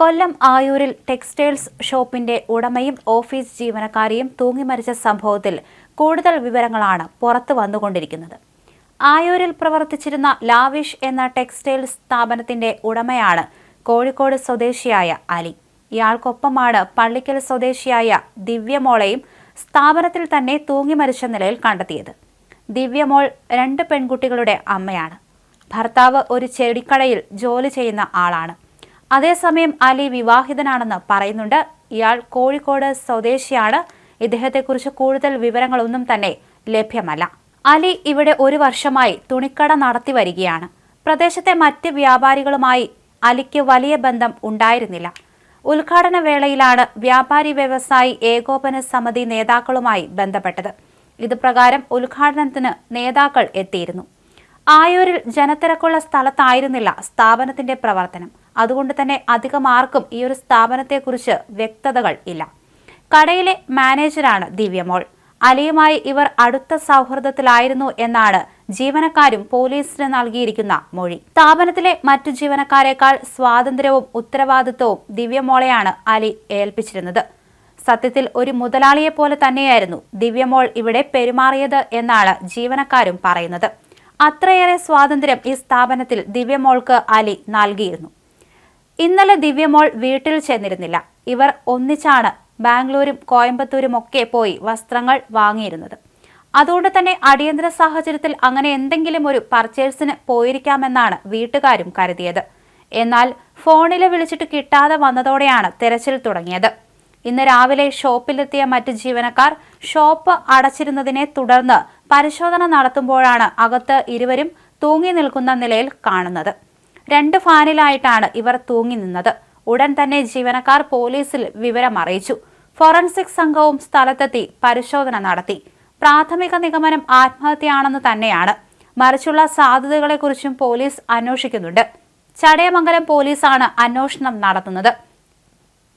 കൊല്ലം ആയൂരിൽ textiles ഷോപ്പിന്റെ ഉടമയും office ജീവനക്കാരിയും തൂങ്ങിമരിച്ച സംഭവത്തിൽ കൂടുതൽ വിവരങ്ങളാണ് പുറത്തു വന്നുകൊണ്ടിരിക്കുന്നത്. ആയൂരിൽ പ്രവർത്തിച്ചിരുന്ന ലാവിഷ് എന്ന ടെക്സ്റ്റൈൽസ് സ്ഥാപനത്തിന്റെ ഉടമയാണ് കോഴിക്കോട് സ്വദേശിയായ അലി. ഇയാൾക്കൊപ്പമാണ് പള്ളിക്കൽ സ്വദേശിയായ ദിവ്യമോളെയും സ്ഥാപനത്തിൽ തന്നെ തൂങ്ങിമരിച്ച നിലയിൽ കണ്ടെത്തിയത്. ദിവ്യമോൾ രണ്ട് പെൺകുട്ടികളുടെ അമ്മയാണ്. ഭർത്താവ് ഒരു ചെടിക്കടയിൽ ജോലി ചെയ്യുന്ന ആളാണ്. അതേസമയം അലി വിവാഹിതനാണെന്ന് പറയുന്നുണ്ട്. ഇയാൾ കോഴിക്കോട് സ്വദേശിയാണ്. ഇദ്ദേഹത്തെക്കുറിച്ച് കൂടുതൽ വിവരങ്ങളൊന്നും തന്നെ ലഭ്യമല്ല. അലി ഇവിടെ ഒരു വർഷമായി തുണിക്കട നടത്തി വരികയാണ്. പ്രദേശത്തെ മറ്റ് വ്യാപാരികളുമായി അലിക്ക് വലിയ ബന്ധം ഉണ്ടായിരുന്നില്ല. ഉദ്ഘാടന വേളയിലാണ് വ്യാപാരി വ്യവസായി ഏകോപന സമിതി നേതാക്കളുമായി ബന്ധപ്പെട്ടത്. ഇതുപ്രകാരം ഉദ്ഘാടനത്തിന് നേതാക്കൾ എത്തിയിരുന്നു. ആയൂരിൽ ജനത്തിരക്കുള്ള സ്ഥലത്തായിരുന്നില്ല സ്ഥാപനത്തിന്റെ പ്രവർത്തനം. അതുകൊണ്ട് തന്നെ അധികം ആർക്കും ഈ ഒരു സ്ഥാപനത്തെക്കുറിച്ച് വ്യക്തതകൾ ഇല്ല. കടയിലെ മാനേജരാണ് ദിവ്യമോൾ അലിയുമായി ഇവർ അടുത്ത സൗഹൃദത്തിലായിരുന്നു എന്നാണ് ജീവനക്കാരും പോലീസിന് നൽകിയിരിക്കുന്ന മൊഴി. സ്ഥാപനത്തിലെ മറ്റു ജീവനക്കാരെക്കാൾ സ്വാതന്ത്ര്യവും ഉത്തരവാദിത്വവും ദിവ്യമോളെയാണ് അലി ഏൽപ്പിച്ചിരുന്നത്. സത്യത്തിൽ ഒരു മുതലാളിയെ പോലെ തന്നെയായിരുന്നു ദിവ്യമോൾ ഇവിടെ പെരുമാറിയത് എന്നാണ് ജീവനക്കാരും പറയുന്നത്. അത്രയേറെ സ്വാതന്ത്ര്യം ഈ സ്ഥാപനത്തിൽ ദിവ്യമോൾക്ക് അലി നൽകിയിരുന്നു. ഇന്നലെ ദിവ്യമോൾ വീട്ടിൽ ചെന്നിരുന്നില്ല. ഇവർ ഒന്നിച്ചാണ് ബാംഗ്ലൂരും കോയമ്പത്തൂരും ഒക്കെ പോയി വസ്ത്രങ്ങൾ വാങ്ങിയിരുന്നത്. അതുകൊണ്ട് തന്നെ അടിയന്തര സാഹചര്യത്തിൽ അങ്ങനെ എന്തെങ്കിലും ഒരു പർച്ചേഴ്സിന് പോയിരിക്കാമെന്നാണ് വീട്ടുകാരും കരുതിയത്. എന്നാൽ ഫോണിൽ വിളിച്ചിട്ട് കിട്ടാതെ വന്നതോടെയാണ് തെരച്ചിൽ തുടങ്ങിയത്. ഇന്ന് രാവിലെ ഷോപ്പിലെത്തിയ മറ്റ് ജീവനക്കാർ ഷോപ്പ് അടച്ചിരുന്നതിനെ തുടർന്ന് പരിശോധന നടത്തുമ്പോഴാണ് അകത്ത് ഇരുവരും തൂങ്ങി നിൽക്കുന്ന നിലയിൽ കാണുന്നത്. രണ്ട് ഫാനിലായിട്ടാണ് ഇവർ തൂങ്ങി നിന്നത്. ഉടൻ തന്നെ ജീവനക്കാർ പോലീസിൽ വിവരം അറിയിച്ചു. ഫോറൻസിക് സംഘവും സ്ഥലത്തെത്തി പരിശോധന നടത്തി. പ്രാഥമിക നിഗമനം ആത്മഹത്യയാണെന്ന് തന്നെയാണ്. മറിച്ചുള്ള സാധ്യതകളെക്കുറിച്ചും പോലീസ് അന്വേഷിക്കുന്നുണ്ട്. ചടയമംഗലം പോലീസാണ് അന്വേഷണം നടത്തുന്നത്.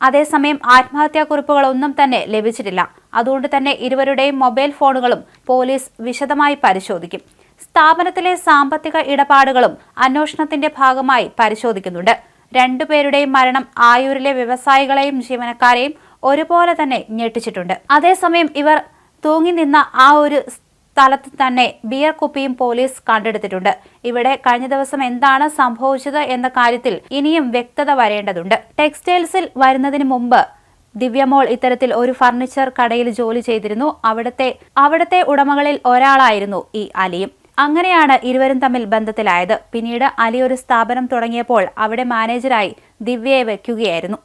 അതേസമയം ആത്മഹത്യാക്കുറിപ്പുകളൊന്നും തന്നെ ലഭിച്ചിട്ടില്ല. അതുകൊണ്ട് തന്നെ ഇരുവരുടെയും മൊബൈൽ ഫോണുകളും പോലീസ് വിശദമായി പരിശോധിക്കും. സ്ഥാപനത്തിലെ സാമ്പത്തിക ഇടപാടുകളും അന്വേഷണത്തിന്റെ ഭാഗമായി പരിശോധിക്കുന്നുണ്ട്. രണ്ടുപേരുടെയും മരണം ആയൂരിലെ വ്യവസായികളെയും ജീവനക്കാരെയും ഒരുപോലെ തന്നെ ഞെട്ടിച്ചിട്ടുണ്ട്. അതേസമയം ഇവർ തൂങ്ങി നിന്ന ആ ഒരു സ്ഥലത്ത് തന്നെ ബിയർ കുപ്പിയും പോലീസ് കണ്ടെടുത്തിട്ടുണ്ട്. ഇവിടെ കഴിഞ്ഞ ദിവസം എന്താണ് സംഭവിച്ചത് എന്ന കാര്യത്തിൽ ഇനിയും വ്യക്തത വരേണ്ടതുണ്ട്. ടെക്സ്റ്റൈൽസിൽ വരുന്നതിന് മുമ്പ് ദിവ്യമോൾ ഇത്തരത്തിൽ ഒരു ഫർണിച്ചർ കടയിൽ ജോലി ചെയ്തിരുന്നു. അവിടത്തെ അവിടത്തെ ഉടമകളിൽ ഒരാളായിരുന്നു ഈ അലിയും. അങ്ങനെയാണ് ഇരുവരും തമ്മിൽ ബന്ധത്തിലായത്. പിന്നീട് അലി ഒരു സ്ഥാപനം തുടങ്ങിയപ്പോൾ അവിടെ മാനേജരായി ദിവ്യയെ വയ്ക്കുകയായിരുന്നു.